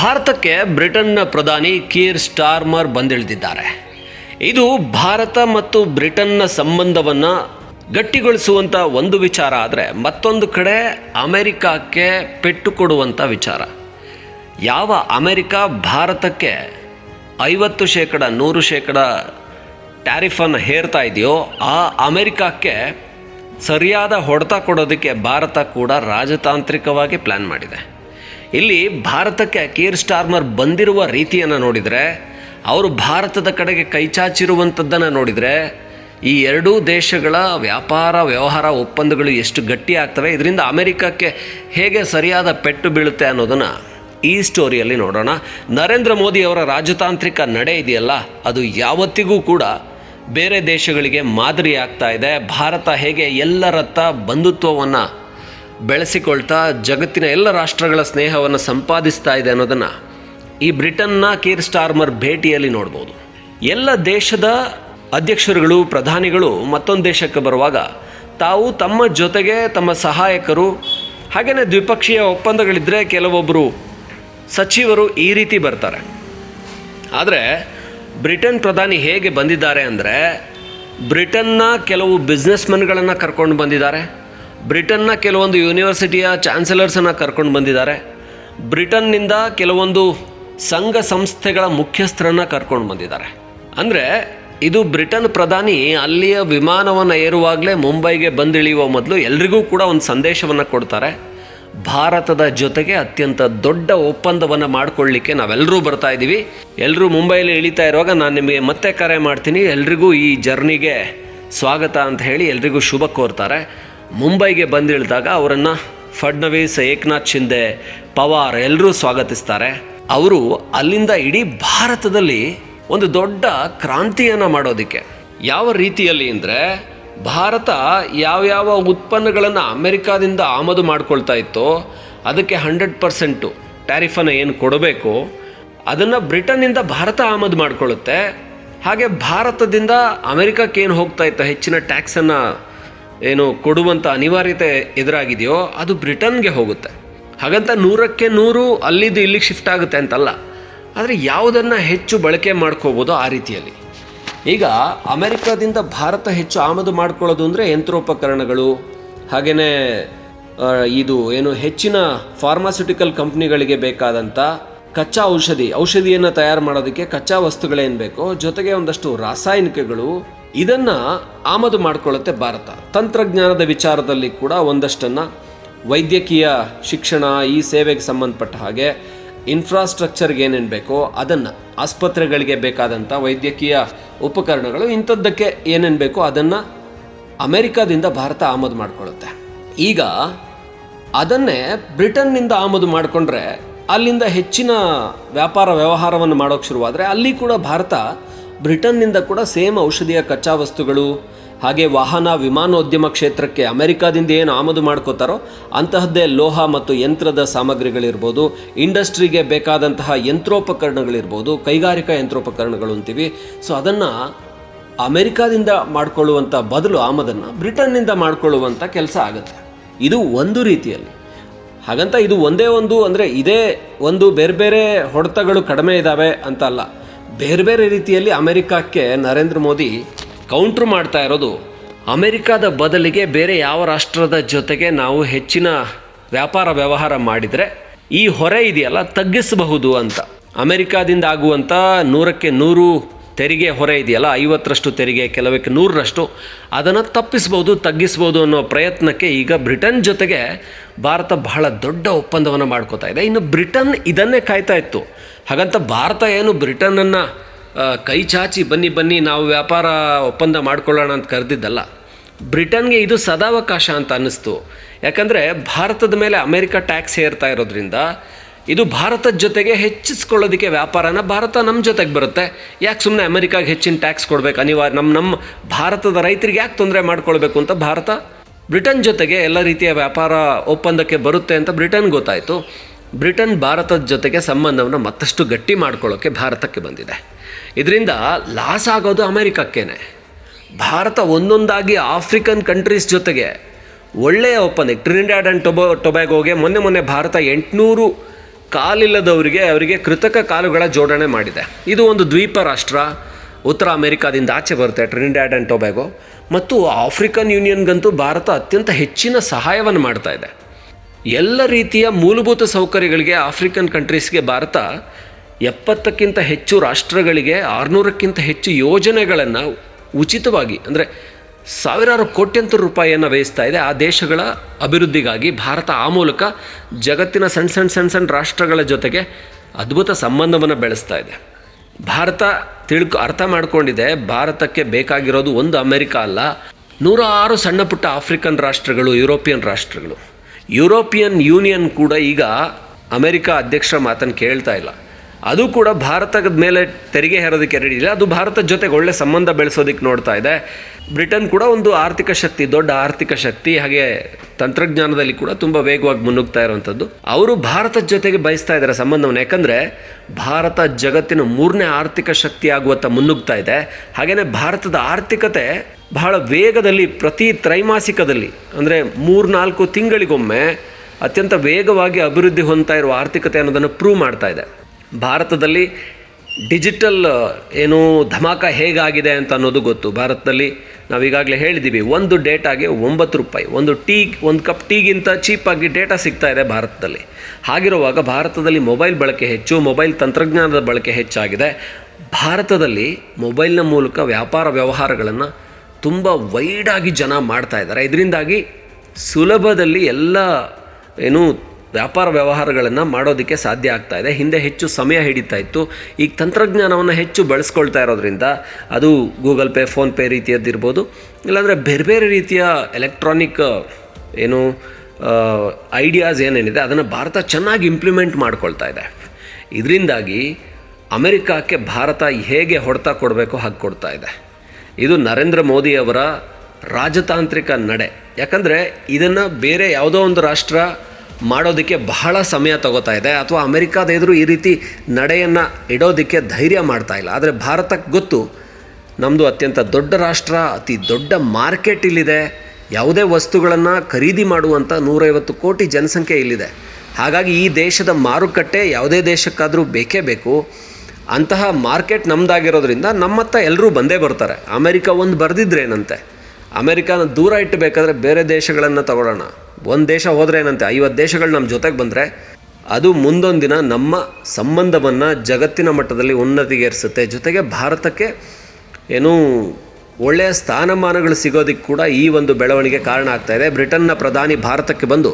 ಭಾರತಕ್ಕೆ ಬ್ರಿಟನ್ನ ಪ್ರಧಾನಿ ಕೀರ್ ಸ್ಟಾರ್ಮರ್ ಬಂದಿಳಿದಿದ್ದಾರೆ. ಇದು ಭಾರತ ಮತ್ತು ಬ್ರಿಟನ್ನ ಸಂಬಂಧವನ್ನು ಗಟ್ಟಿಗೊಳಿಸುವಂಥ ಒಂದು ವಿಚಾರ, ಆದರೆ ಮತ್ತೊಂದು ಕಡೆ ಅಮೆರಿಕಕ್ಕೆ ಪೆಟ್ಟು ಕೊಡುವಂಥ ವಿಚಾರ. ಯಾವ ಅಮೆರಿಕ ಭಾರತಕ್ಕೆ ಐವತ್ತು ಶೇಕಡ, ನೂರು ಶೇಕಡ ಟ್ಯಾರಿಫನ್ನು ಹೇರ್ತಾ ಇದೆಯೋ, ಆ ಅಮೆರಿಕಕ್ಕೆ ಸರಿಯಾದ ಹೊಡೆತ ಕೊಡೋದಕ್ಕೆ ಭಾರತ ಕೂಡ ರಾಜತಾಂತ್ರಿಕವಾಗಿ ಪ್ಲ್ಯಾನ್ ಮಾಡಿದೆ. ಇಲ್ಲಿ ಭಾರತಕ್ಕೆ ಕೇರ್ ಸ್ಟಾರ್ಮರ್ ಬಂದಿರುವ ರೀತಿಯನ್ನು ನೋಡಿದರೆ, ಅವರು ಭಾರತದ ಕಡೆಗೆ ಕೈಚಾಚಿರುವಂಥದ್ದನ್ನು ನೋಡಿದರೆ, ಈ ಎರಡೂ ದೇಶಗಳ ವ್ಯಾಪಾರ, ವ್ಯವಹಾರ ಒಪ್ಪಂದಗಳು ಎಷ್ಟು ಗಟ್ಟಿ ಆಗ್ತವೆ, ಇದರಿಂದ ಅಮೆರಿಕಕ್ಕೆ ಹೇಗೆ ಸರಿಯಾದ ಪೆಟ್ಟು ಬೀಳುತ್ತೆ ಅನ್ನೋದನ್ನು ಈ ಸ್ಟೋರಿಯಲ್ಲಿ ನೋಡೋಣ. ನರೇಂದ್ರ ಮೋದಿ ಅವರ ರಾಜತಾಂತ್ರಿಕ ನಡೆ ಇದೆಯಲ್ಲ, ಅದು ಯಾವತ್ತಿಗೂ ಕೂಡ ಬೇರೆ ದೇಶಗಳಿಗೆ ಮಾದರಿ ಆಗ್ತಾ ಇದೆ. ಭಾರತ ಹೇಗೆ ಎಲ್ಲರತ್ತ ಬಂಧುತ್ವವನ್ನು ಬೆಳೆಸಿಕೊಳ್ತಾ ಜಗತ್ತಿನ ಎಲ್ಲ ರಾಷ್ಟ್ರಗಳ ಸ್ನೇಹವನ್ನು ಸಂಪಾದಿಸ್ತಾ ಇದೆ ಅನ್ನೋದನ್ನು ಈ ಬ್ರಿಟನ್ನ ಕೀರ್ ಸ್ಟಾರ್ಮರ್ ಭೇಟಿಯಲ್ಲಿ ನೋಡ್ಬೋದು. ಎಲ್ಲ ದೇಶದ ಅಧ್ಯಕ್ಷರುಗಳು, ಪ್ರಧಾನಿಗಳು ಮತ್ತೊಂದು ದೇಶಕ್ಕೆ ಬರುವಾಗ ತಾವು ತಮ್ಮ ಜೊತೆಗೆ ತಮ್ಮ ಸಹಾಯಕರು ಹಾಗೆಯೇ ದ್ವಿಪಕ್ಷೀಯ ಒಪ್ಪಂದಗಳಿದ್ದರೆ ಕೆಲವೊಬ್ಬರು ಸಚಿವರು ಈ ರೀತಿ ಬರ್ತಾರೆ. ಆದರೆ ಬ್ರಿಟನ್ ಪ್ರಧಾನಿ ಹೇಗೆ ಬಂದಿದ್ದಾರೆ ಅಂದರೆ ಬ್ರಿಟನ್ನ ಕೆಲವು ಬಿಸ್ನೆಸ್ಮನ್ಗಳನ್ನು ಕರ್ಕೊಂಡು ಬಂದಿದ್ದಾರೆ. ಬ್ರಿಟನ್ನ ಕೆಲವೊಂದು ಯೂನಿವರ್ಸಿಟಿಯ ಚಾನ್ಸಲರ್ಸನ್ನು ಕರ್ಕೊಂಡು ಬಂದಿದ್ದಾರೆ. ಬ್ರಿಟನ್ನಿಂದ ಕೆಲವೊಂದು ಸಂಘ ಸಂಸ್ಥೆಗಳ ಮುಖ್ಯಸ್ಥರನ್ನು ಕರ್ಕೊಂಡು ಬಂದಿದ್ದಾರೆ. ಅಂದರೆ ಇದು ಬ್ರಿಟನ್ ಪ್ರಧಾನಿ ಅಲ್ಲಿಯ ವಿಮಾನವನ್ನು ಏರುವಾಗಲೇ ಮುಂಬೈಗೆ ಬಂದಿಳಿಯುವ ಮೊದಲು ಎಲ್ರಿಗೂ ಕೂಡ ಒಂದು ಸಂದೇಶವನ್ನು ಕೊಡ್ತಾರೆ. ಭಾರತದ ಜೊತೆಗೆ ಅತ್ಯಂತ ದೊಡ್ಡ ಒಪ್ಪಂದವನ್ನು ಮಾಡಿಕೊಳ್ಳಿಕ್ಕೆ ನಾವೆಲ್ಲರೂ ಬರ್ತಾ ಇದ್ದೀವಿ. ಎಲ್ಲರೂ ಮುಂಬೈಲಿ ಇಳಿತಾ ಇರುವಾಗ ನಾನು ನಿಮಗೆ ಮತ್ತೆ ಕರೆ ಮಾಡ್ತೀನಿ. ಎಲ್ರಿಗೂ ಈ ಜರ್ನಿಗೆ ಸ್ವಾಗತ ಅಂತ ಹೇಳಿ ಎಲ್ರಿಗೂ ಶುಭ ಕೋರ್ತಾರೆ. ಮುಂಬೈಗೆ ಬಂದಿಳಿದಾಗ ಅವರನ್ನು ಫಡ್ನವೀಸ್, ಏಕನಾಥ್ ಶಿಂದೆ, ಪವಾರ್ ಎಲ್ಲರೂ ಸ್ವಾಗತಿಸ್ತಾರೆ. ಅವರು ಅಲ್ಲಿಂದ ಇಡೀ ಭಾರತದಲ್ಲಿ ಒಂದು ದೊಡ್ಡ ಕ್ರಾಂತಿಯನ್ನು ಮಾಡೋದಕ್ಕೆ. ಯಾವ ರೀತಿಯಲ್ಲಿ ಅಂದರೆ ಭಾರತ ಯಾವ್ಯಾವ ಉತ್ಪನ್ನಗಳನ್ನು ಅಮೆರಿಕಾದಿಂದ ಆಮದು ಮಾಡ್ಕೊಳ್ತಾ ಇತ್ತೋ, ಅದಕ್ಕೆ ಹಂಡ್ರೆಡ್ ಪರ್ಸೆಂಟು ಟ್ಯಾರಿಫನ್ನು ಏನು ಕೊಡಬೇಕು, ಅದನ್ನು ಬ್ರಿಟನ್ನಿಂದ ಭಾರತ ಆಮದು ಮಾಡಿಕೊಳ್ಳುತ್ತೆ. ಹಾಗೆ ಭಾರತದಿಂದ ಅಮೆರಿಕಕ್ಕೆ ಏನು ಹೋಗ್ತಾ ಇತ್ತು, ಹೆಚ್ಚಿನ ಟ್ಯಾಕ್ಸನ್ನು ಏನು ಕೊಡುವಂಥ ಅನಿವಾರ್ಯತೆ ಎದುರಾಗಿದೆಯೋ ಅದು ಬ್ರಿಟನ್ಗೆ ಹೋಗುತ್ತೆ. ಹಾಗಂತ ನೂರಕ್ಕೆ ನೂರು ಅಲ್ಲಿದ್ದು ಇಲ್ಲಿಗೆ ಶಿಫ್ಟ್ ಆಗುತ್ತೆ ಅಂತಲ್ಲ. ಆದರೆ ಯಾವುದನ್ನು ಹೆಚ್ಚು ಬಳಕೆ ಮಾಡ್ಕೋಬೋದು ಆ ರೀತಿಯಲ್ಲಿ. ಈಗ ಅಮೆರಿಕದಿಂದ ಭಾರತ ಹೆಚ್ಚು ಆಮದು ಮಾಡ್ಕೊಳ್ಳೋದು ಅಂದರೆ ಯಂತ್ರೋಪಕರಣಗಳು ಹಾಗೆಯೇ ಇದು ಏನು ಹೆಚ್ಚಿನ ಫಾರ್ಮಾಸ್ಯೂಟಿಕಲ್ ಕಂಪ್ನಿಗಳಿಗೆ ಬೇಕಾದಂಥ ಕಚ್ಚಾ ಔಷಧಿ, ಔಷಧಿಯನ್ನು ತಯಾರು ಮಾಡೋದಕ್ಕೆ ಕಚ್ಚಾ ವಸ್ತುಗಳೇನು ಬೇಕೋ, ಜೊತೆಗೆ ಒಂದಷ್ಟು ರಾಸಾಯನಿಕಗಳು ಇದನ್ನು ಆಮದು ಮಾಡಿಕೊಳ್ಳುತ್ತೆ ಭಾರತ. ತಂತ್ರಜ್ಞಾನದ ವಿಚಾರದಲ್ಲಿ ಕೂಡ ಒಂದಷ್ಟನ್ನು ವೈದ್ಯಕೀಯ ಶಿಕ್ಷಣ ಈ ಸೇವೆಗೆ ಸಂಬಂಧಪಟ್ಟ ಹಾಗೆ ಇನ್ಫ್ರಾಸ್ಟ್ರಕ್ಚರ್ಗೆ ಏನೇನು ಬೇಕೋ ಅದನ್ನು, ಆಸ್ಪತ್ರೆಗಳಿಗೆ ಬೇಕಾದಂಥ ವೈದ್ಯಕೀಯ ಉಪಕರಣಗಳು, ಇಂಥದ್ದಕ್ಕೆ ಏನೇನು ಬೇಕೋ ಅದನ್ನು ಅಮೆರಿಕಾದಿಂದ ಭಾರತ ಆಮದು ಮಾಡಿಕೊಳ್ಳುತ್ತೆ. ಈಗ ಅದನ್ನೇ ಬ್ರಿಟನ್ನಿಂದ ಆಮದು ಮಾಡಿಕೊಂಡ್ರೆ ಅಲ್ಲಿಂದ ಹೆಚ್ಚಿನ ವ್ಯಾಪಾರ ವ್ಯವಹಾರವನ್ನು ಮಾಡೋಕ್ಕೆ ಶುರುವಾದರೆ ಅಲ್ಲಿ ಕೂಡ ಭಾರತ ಬ್ರಿಟನ್ನಿಂದ ಕೂಡ ಸೇಮ್ ಔಷಧಿಯ ಕಚ್ಚಾ ವಸ್ತುಗಳು ಹಾಗೆ ವಾಹನ ವಿಮಾನೋದ್ಯಮ ಕ್ಷೇತ್ರಕ್ಕೆ ಅಮೆರಿಕಾದಿಂದ ಏನು ಆಮದು ಮಾಡ್ಕೋತಾರೋ ಅಂತಹದ್ದೇ ಲೋಹ ಮತ್ತು ಯಂತ್ರದ ಸಾಮಗ್ರಿಗಳಿರ್ಬೋದು, ಇಂಡಸ್ಟ್ರಿಗೆ ಬೇಕಾದಂತಹ ಯಂತ್ರೋಪಕರಣಗಳಿರ್ಬೋದು, ಕೈಗಾರಿಕಾ ಯಂತ್ರೋಪಕರಣಗಳು ಅಂತೀವಿ. ಸೊ ಅದನ್ನು ಅಮೆರಿಕಾದಿಂದ ಮಾಡಿಕೊಳ್ಳುವಂಥ ಬದಲು ಆಮದನ್ನು ಬ್ರಿಟನ್ನಿಂದ ಮಾಡಿಕೊಳ್ಳುವಂಥ ಕೆಲಸ ಆಗುತ್ತೆ. ಇದು ಒಂದು ರೀತಿಯಲ್ಲಿ. ಹಾಗಂತ ಇದು ಒಂದೇ ಒಂದು ಅಂದರೆ ಇದೇ ಒಂದು ಬೇರೆ ಬೇರೆ ಹೊಡೆತಗಳು ಕಡಿಮೆ ಇದ್ದಾವೆ ಅಂತ ಅಲ್ಲ. ಬೇರೆ ಬೇರೆ ರೀತಿಯಲ್ಲಿ ಅಮೆರಿಕಕ್ಕೆ ನರೇಂದ್ರ ಮೋದಿ ಕೌಂಟ್ರ್ ಮಾಡ್ತಾ ಇರೋದು. ಅಮೆರಿಕದ ಬದಲಿಗೆ ಬೇರೆ ಯಾವ ರಾಷ್ಟ್ರದ ಜೊತೆಗೆ ನಾವು ಹೆಚ್ಚಿನ ವ್ಯಾಪಾರ ವ್ಯವಹಾರ ಮಾಡಿದರೆ ಈ ಹೊರೆ ಇದೆಯಲ್ಲ, ತಗ್ಗಿಸಬಹುದು ಅಂತ. ಅಮೆರಿಕಾದಿಂದ ಆಗುವಂಥ ನೂರಕ್ಕೆ ನೂರು ತೆರಿಗೆ ಹೊರೆ ಇದೆಯಲ್ಲ, ಐವತ್ತರಷ್ಟು ತೆರಿಗೆ, ಕೆಲವಕ್ಕೆ ನೂರರಷ್ಟು, ಅದನ್ನು ತಪ್ಪಿಸ್ಬೋದು, ತಗ್ಗಿಸ್ಬೋದು ಅನ್ನೋ ಪ್ರಯತ್ನಕ್ಕೆ ಈಗ ಬ್ರಿಟನ್ ಜೊತೆಗೆ ಭಾರತ ಬಹಳ ದೊಡ್ಡ ಒಪ್ಪಂದವನ್ನು ಮಾಡ್ಕೋತಾ ಇದೆ. ಇನ್ನು ಬ್ರಿಟನ್ ಇದನ್ನೇ ಕಾಯ್ತಾ ಇತ್ತು. ಹಾಗಂತ ಭಾರತ ಏನು ಬ್ರಿಟನನ್ನು ಕೈ ಚಾಚಿ ಬನ್ನಿ ಬನ್ನಿ ನಾವು ವ್ಯಾಪಾರ ಒಪ್ಪಂದ ಮಾಡ್ಕೊಳ್ಳೋಣ ಅಂತ ಕರೆದಿದ್ದಲ್ಲ. ಬ್ರಿಟನ್ಗೆ ಇದು ಸದಾವಕಾಶ ಅಂತ ಅನ್ನಿಸ್ತು. ಯಾಕಂದರೆ ಭಾರತದ ಮೇಲೆ ಅಮೆರಿಕ ಟ್ಯಾಕ್ಸ್ ಹೇರ್ತಾ ಇರೋದ್ರಿಂದ ಇದು ಭಾರತದ ಜೊತೆಗೆ ಹೆಚ್ಚಿಸ್ಕೊಳ್ಳೋದಕ್ಕೆ ವ್ಯಾಪಾರನ ಭಾರತ ನಮ್ಮ ಜೊತೆಗೆ ಬರುತ್ತೆ. ಯಾಕೆ ಸುಮ್ಮನೆ ಅಮೆರಿಕಾಗೆ ಹೆಚ್ಚಿನ ಟ್ಯಾಕ್ಸ್ ಕೊಡಬೇಕು? ಅನಿವಾರ್ಯ ನಮ್ಮ ನಮ್ಮ ಭಾರತದ ರೈತರಿಗೆ ಯಾಕೆ ತೊಂದರೆ ಮಾಡ್ಕೊಳ್ಬೇಕು ಅಂತ ಭಾರತ? ಬ್ರಿಟನ್ ಜೊತೆಗೆ ಎಲ್ಲ ರೀತಿಯ ವ್ಯಾಪಾರ ಒಪ್ಪಂದಕ್ಕೆ ಬರುತ್ತೆ ಅಂತ ಬ್ರಿಟನ್ ಗೊತ್ತಾಯಿತು. ಬ್ರಿಟನ್ ಭಾರತದ ಜೊತೆಗೆ ಸಂಬಂಧವನ್ನು ಮತ್ತಷ್ಟು ಗಟ್ಟಿ ಮಾಡ್ಕೊಳ್ಳೋಕ್ಕೆ ಭಾರತಕ್ಕೆ ಬಂದಿದೆ. ಇದರಿಂದ ಲಾಸ್ ಆಗೋದು ಅಮೆರಿಕಕ್ಕೇನೆ. ಭಾರತ ಒಂದೊಂದಾಗಿ ಆಫ್ರಿಕನ್ ಕಂಟ್ರೀಸ್ ಜೊತೆಗೆ ಒಳ್ಳೆಯ ಒಪ್ಪಂದ ಟ್ರಿನಿಡಾಡ್ ಆ್ಯಂಡ್ ಟೊಬೊ ಟೊಬ್ಯಾಗೋಗೆ ಮೊನ್ನೆ ಮೊನ್ನೆ ಭಾರತ ಎಂಟುನೂರು ಕಾಲಿಲ್ಲದವರಿಗೆ ಅವರಿಗೆ ಕೃತಕ ಕಾಲುಗಳ ಜೋಡಣೆ ಮಾಡಿದೆ. ಇದು ಒಂದು ದ್ವೀಪ ರಾಷ್ಟ್ರ. ಉತ್ತರ ಅಮೆರಿಕಾದಿಂದ ಆಚೆ ಬರುತ್ತೆ ಟ್ರಿನಿಡ್ಯಾಡ್ ಆ್ಯಂಡ್ ಟೊಬ್ಯಾಗೋ ಮತ್ತು ಆಫ್ರಿಕನ್ ಯೂನಿಯನ್ಗಂತೂ ಭಾರತ ಅತ್ಯಂತ ಹೆಚ್ಚಿನ ಸಹಾಯವನ್ನು ಮಾಡ್ತಾ ಇದೆ. ಎಲ್ಲ ರೀತಿಯ ಮೂಲಭೂತ ಸೌಕರ್ಯಗಳಿಗೆ ಆಫ್ರಿಕನ್ ಕಂಟ್ರೀಸ್ಗೆ ಭಾರತ ಎಪ್ಪತ್ತಕ್ಕಿಂತ ಹೆಚ್ಚು ರಾಷ್ಟ್ರಗಳಿಗೆ ಆರುನೂರಕ್ಕಿಂತ ಹೆಚ್ಚು ಯೋಜನೆಗಳನ್ನು ಉಚಿತವಾಗಿ, ಅಂದರೆ ಸಾವಿರಾರು ಕೋಟ್ಯಂತರ ರೂಪಾಯಿಯನ್ನು ವ್ಯಯಿಸ್ತಾ ಇದೆ. ಆ ದೇಶಗಳ ಅಭಿವೃದ್ಧಿಗಾಗಿ ಭಾರತ ಆ ಮೂಲಕ ಜಗತ್ತಿನ ಸಣ್ಣ ಸಣ್ಣ ಸಣ್ಣ ಸಣ್ಣ ರಾಷ್ಟ್ರಗಳ ಜೊತೆಗೆ ಅದ್ಭುತ ಸಂಬಂಧವನ್ನು ಬೆಳೆಸ್ತಾ ಇದೆ. ಭಾರತ ತಿಳ್ಕೊ, ಅರ್ಥ ಮಾಡ್ಕೊಂಡಿದೆ, ಭಾರತಕ್ಕೆ ಬೇಕಾಗಿರೋದು ಒಂದು ಅಮೆರಿಕ ಅಲ್ಲ, ನೂರಾರು ಸಣ್ಣ ಪುಟ್ಟ ಆಫ್ರಿಕನ್ ರಾಷ್ಟ್ರಗಳು, ಯುರೋಪಿಯನ್ ರಾಷ್ಟ್ರಗಳು. ಯುರೋಪಿಯನ್ ಯೂನಿಯನ್ ಕೂಡ ಈಗ ಅಮೆರಿಕ ಅಧ್ಯಕ್ಷರ ಮಾತನ್ನು ಕೇಳ್ತಾ ಇಲ್ಲ. ಅದು ಕೂಡ ಭಾರತದ ಮೇಲೆ ತೆರಿಗೆ ಹೇರೋದಕ್ಕೆ ಇಲ್ಲ. ಅದು ಭಾರತದ ಜೊತೆಗೆ ಒಳ್ಳೆ ಸಂಬಂಧ ಬೆಳೆಸೋದಕ್ಕೆ ನೋಡ್ತಾ ಇದೆ. ಬ್ರಿಟನ್ ಕೂಡ ಒಂದು ಆರ್ಥಿಕ ಶಕ್ತಿ, ದೊಡ್ಡ ಆರ್ಥಿಕ ಶಕ್ತಿ, ಹಾಗೆ ತಂತ್ರಜ್ಞಾನದಲ್ಲಿ ಕೂಡ ತುಂಬ ವೇಗವಾಗಿ ಮುನ್ನುಗ್ತಾ ಇರುವಂಥದ್ದು ಅವರು ಭಾರತದ ಜೊತೆಗೆ ಬಯಸ್ತಾ ಇದ್ದಾರೆ ಸಂಬಂಧವನ್ನು. ಯಾಕಂದರೆ ಭಾರತ ಜಗತ್ತಿನ ಮೂರನೇ ಆರ್ಥಿಕ ಶಕ್ತಿ ಆಗುವತ್ತ ಮುನ್ನುಗ್ತಾ ಇದೆ. ಹಾಗೆಯೇ ಭಾರತದ ಆರ್ಥಿಕತೆ ಬಹಳ ವೇಗದಲ್ಲಿ, ಪ್ರತಿ ತ್ರೈಮಾಸಿಕದಲ್ಲಿ, ಅಂದರೆ ಮೂರ್ನಾಲ್ಕು ತಿಂಗಳಿಗೊಮ್ಮೆ ಅತ್ಯಂತ ವೇಗವಾಗಿ ಅಭಿವೃದ್ಧಿ ಹೊಂದ್ತಾ ಇರುವ ಆರ್ಥಿಕತೆ ಅನ್ನೋದನ್ನು ಪ್ರೂವ್ ಮಾಡ್ತಾ ಇದೆ. ಭಾರತದಲ್ಲಿ ಡಿಜಿಟಲ್ ಏನು ಧಮಾಕ ಹೇಗಾಗಿದೆ ಅಂತ ಅನ್ನೋದು ಗೊತ್ತು. ಭಾರತದಲ್ಲಿ ನಾವು ಈಗಾಗಲೇ ಹೇಳಿದ್ದೀವಿ, ಒಂದು ಡೇಟಾಗೆ ಒಂಬತ್ತು ರೂಪಾಯಿ, ಒಂದು ಟೀ, ಒಂದು ಕಪ್ ಟೀಗಿಂತ ಚೀಪಾಗಿ ಡೇಟಾ ಸಿಗ್ತಾ ಇದೆ ಭಾರತದಲ್ಲಿ. ಹಾಗಿರುವಾಗ ಭಾರತದಲ್ಲಿ ಮೊಬೈಲ್ ಬಳಕೆ ಹೆಚ್ಚು, ಮೊಬೈಲ್ ತಂತ್ರಜ್ಞಾನದ ಬಳಕೆ ಹೆಚ್ಚಾಗಿದೆ. ಭಾರತದಲ್ಲಿ ಮೊಬೈಲ್ನ ಮೂಲಕ ವ್ಯಾಪಾರ ವ್ಯವಹಾರಗಳನ್ನು ತುಂಬ ವೈಡಾಗಿ ಜನ ಮಾಡ್ತಾ ಇದ್ದಾರೆ. ಇದರಿಂದಾಗಿ ಸುಲಭದಲ್ಲಿ ಎಲ್ಲ, ಏನು ವ್ಯಾಪಾರ ವ್ಯವಹಾರಗಳನ್ನು ಮಾಡೋದಕ್ಕೆ ಸಾಧ್ಯ ಆಗ್ತಾ ಇದೆ. ಹಿಂದೆ ಹೆಚ್ಚು ಸಮಯ ಹಿಡಿತಾ ಇತ್ತು. ಈಗ ತಂತ್ರಜ್ಞಾನವನ್ನು ಹೆಚ್ಚು ಬಳಸ್ಕೊಳ್ತಾ ಇರೋದ್ರಿಂದ ಅದು ಗೂಗಲ್ ಪೇ ಫೋನ್ಪೇ ರೀತಿಯದ್ದಿರ್ಬೋದು. ಇಲ್ಲಾಂದರೆ ಬೇರೆ ಬೇರೆ ರೀತಿಯ ಎಲೆಕ್ಟ್ರಾನಿಕ್, ಏನು ಐಡಿಯಾಸ್ ಏನೇನಿದೆ, ಅದನ್ನು ಭಾರತ ಚೆನ್ನಾಗಿ ಇಂಪ್ಲಿಮೆಂಟ್ ಮಾಡ್ಕೊಳ್ತಾ ಇದೆ. ಇದರಿಂದಾಗಿ ಅಮೆರಿಕಕ್ಕೆ ಭಾರತ ಹೇಗೆ ಹೊಡೆತ ಕೊಡಬೇಕು ಹಾಗೆ ಕೊಡ್ತಾ ಇದೆ. ಇದು ನರೇಂದ್ರ ಮೋದಿಯವರ ರಾಜತಾಂತ್ರಿಕ ನಡೆ. ಯಾಕಂದರೆ ಇದನ್ನು ಬೇರೆ ಯಾವುದೋ ಒಂದು ರಾಷ್ಟ್ರ ಮಾಡೋದಕ್ಕೆ ಬಹಳ ಸಮಯ ತಗೋತಾ ಇದೆ. ಅಥವಾ ಅಮೆರಿಕಾದ ಎದುರು ಈ ರೀತಿ ನಡೆಯನ್ನು ಇಡೋದಕ್ಕೆ ಧೈರ್ಯ ಮಾಡ್ತಾ ಇಲ್ಲ. ಆದರೆ ಭಾರತಕ್ಕೆ ಗೊತ್ತು ನಮ್ಮದು ಅತ್ಯಂತ ದೊಡ್ಡ ರಾಷ್ಟ್ರ, ಅತಿ ದೊಡ್ಡ ಮಾರ್ಕೆಟ್ ಇಲ್ಲಿದೆ. ಯಾವುದೇ ವಸ್ತುಗಳನ್ನು ಖರೀದಿ ಮಾಡುವಂಥ ನೂರೈವತ್ತು ಕೋಟಿ ಜನಸಂಖ್ಯೆ ಇಲ್ಲಿದೆ. ಹಾಗಾಗಿ ಈ ದೇಶದ ಮಾರುಕಟ್ಟೆ ಯಾವುದೇ ದೇಶಕ್ಕಾದರೂ ಬೇಕೇ ಬೇಕು. ಅಂತಹ ಮಾರ್ಕೆಟ್ ನಮ್ಮದಾಗಿರೋದ್ರಿಂದ ನಮ್ಮತ್ತ ಎಲ್ಲರೂ ಬಂದೇ ಬರ್ತಾರೆ. ಅಮೆರಿಕ ಒಂದು ಬರೆದಿದ್ರೇನಂತೆ. ಅಮೆರಿಕಾನ ದೂರ ಇಟ್ಟಬೇಕಾದ್ರೆ ಬೇರೆ ದೇಶಗಳನ್ನು ತಗೊಳ್ಳೋಣ. ಒಂದು ದೇಶ ಹೋದರೆ ಏನಂತೆ? ಐವತ್ತು ದೇಶಗಳು ನಮ್ಮ ಜೊತೆಗೆ ಬಂದರೆ ಅದು ಮುಂದೊಂದು ದಿನ ನಮ್ಮ ಸಂಬಂಧವನ್ನು ಜಗತ್ತಿನ ಮಟ್ಟದಲ್ಲಿ ಉನ್ನತಿಗೇರಿಸುತ್ತೆ. ಜೊತೆಗೆ ಭಾರತಕ್ಕೆ ಏನು ಒಳ್ಳೆಯ ಸ್ಥಾನಮಾನಗಳು ಸಿಗೋದಕ್ಕೆ ಕೂಡ ಈ ಒಂದು ಬೆಳವಣಿಗೆ ಕಾರಣ ಆಗ್ತಾ ಇದೆ. ಬ್ರಿಟನ್ನ ಪ್ರಧಾನಿ ಭಾರತಕ್ಕೆ ಬಂದು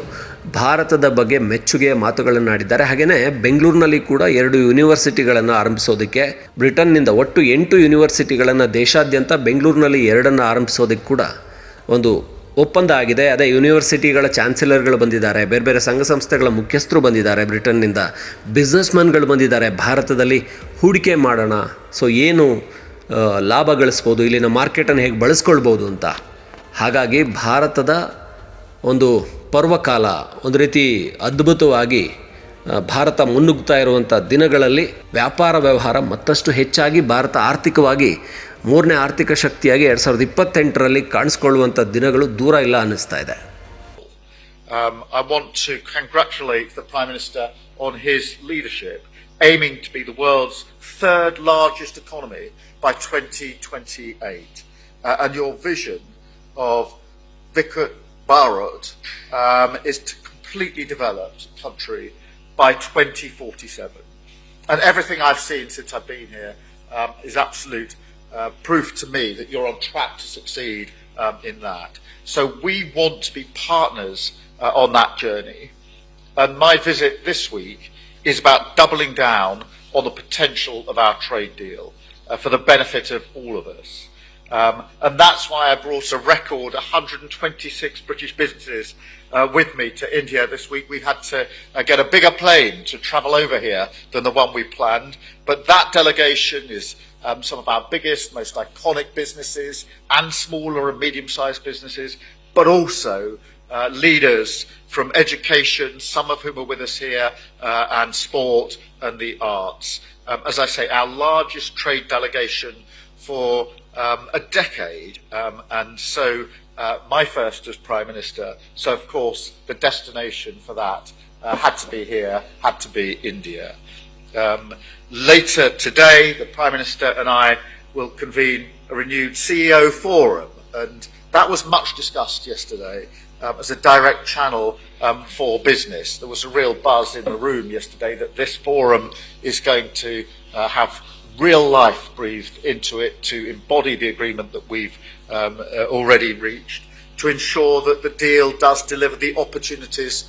ಭಾರತದ ಬಗ್ಗೆ ಮೆಚ್ಚುಗೆಯ ಮಾತುಗಳನ್ನು ಆಡಿದ್ದಾರೆ. ಹಾಗೆಯೇ ಬೆಂಗಳೂರಿನಲ್ಲಿ ಕೂಡ ಎರಡು ಯೂನಿವರ್ಸಿಟಿಗಳನ್ನು ಆರಂಭಿಸೋದಕ್ಕೆ, ಬ್ರಿಟನ್ನಿಂದ ಒಟ್ಟು ಎಂಟು ಯೂನಿವರ್ಸಿಟಿಗಳನ್ನು ದೇಶಾದ್ಯಂತ ಬೆಂಗಳೂರಿನಲ್ಲಿ ಎರಡನ್ನು ಆರಂಭಿಸೋದಕ್ಕೆ ಕೂಡ ಒಂದು ಒಪ್ಪಂದ ಆಗಿದೆ. ಅದೇ ಯೂನಿವರ್ಸಿಟಿಗಳ ಚಾನ್ಸಲರ್ಗಳು ಬಂದಿದ್ದಾರೆ, ಬೇರೆ ಬೇರೆ ಸಂಘ ಸಂಸ್ಥೆಗಳ ಮುಖ್ಯಸ್ಥರು ಬಂದಿದ್ದಾರೆ ಬ್ರಿಟನ್ನಿಂದ. ಬಿಸ್ನೆಸ್ಮನ್ಗಳು ಬಂದಿದ್ದಾರೆ, ಭಾರತದಲ್ಲಿ ಹೂಡಿಕೆ ಮಾಡೋಣ. ಸೊ ಏನು ಲಾಭ ಗಳಿಸ್ಬೋದು ಇಲ್ಲಿನ ಮಾರ್ಕೆಟನ್ನು ಹೇಗೆ ಬಳಸ್ಕೊಳ್ಬೋದು ಅಂತ. ಹಾಗಾಗಿ ಭಾರತದ ಒಂದು ಪರ್ವಕಾಲ ಒಂದು ರೀತಿ ಅದ್ಭುತವಾಗಿ ಭಾರತ ಮುನ್ನುಗ್ತಾ ಇರುವಂಥ ದಿನಗಳಲ್ಲಿ ವ್ಯಾಪಾರ ವ್ಯವಹಾರ ಮತ್ತಷ್ಟು ಹೆಚ್ಚಾಗಿ ಭಾರತ ಆರ್ಥಿಕವಾಗಿ ಮೂರನೇ ಆರ್ಥಿಕ ಶಕ್ತಿಯಾಗಿ ಎರಡು ಸಾವಿರದ ಇಪ್ಪತ್ತೆಂಟರಲ್ಲಿ ಕಾಣಿಸ್ಕೊಳ್ಳುವಂಥ ದಿನಗಳು ದೂರ ಇಲ್ಲ ಅನ್ನಿಸ್ತಾ ಇದೆ. Um, I want to congratulate the Prime Minister on his leadership, aiming to be the world's third largest economy by 2028. Uh, and your vision of Vikrat Bharat um, is to completely develop the country by 2047. And everything I've seen since I've been here um, is absolute uh, proof to me that you're on track to succeed um, in that. So we want to be partners uh, on that journey. And my visit this week is about doubling down on the potential of our trade deal uh, for the benefit of all of us. Um, and that's why I brought a record 126 British businesses uh, with me to India this week. We had to uh, get a bigger plane to travel over here than the one we planned. But that delegation is um, some of our biggest, most iconic businesses and smaller and medium-sized businesses, but also uh, leaders from education, some of whom are with us here, uh, and sport and the arts. Um, as I say, our largest trade delegation for um, a decade, um, and so uh, my first as Prime Minister. So, of course, the destination for that uh, had to be here, had to be India. Um, later today, the Prime Minister and I will convene a renewed CEO forum, and that was much discussed yesterday um, as a direct channel um, for business. There was a real buzz in the room yesterday that this forum is going to uh, have real life breathed into it to embody the agreement that we've um, uh, already reached, to ensure that the deal does deliver the opportunities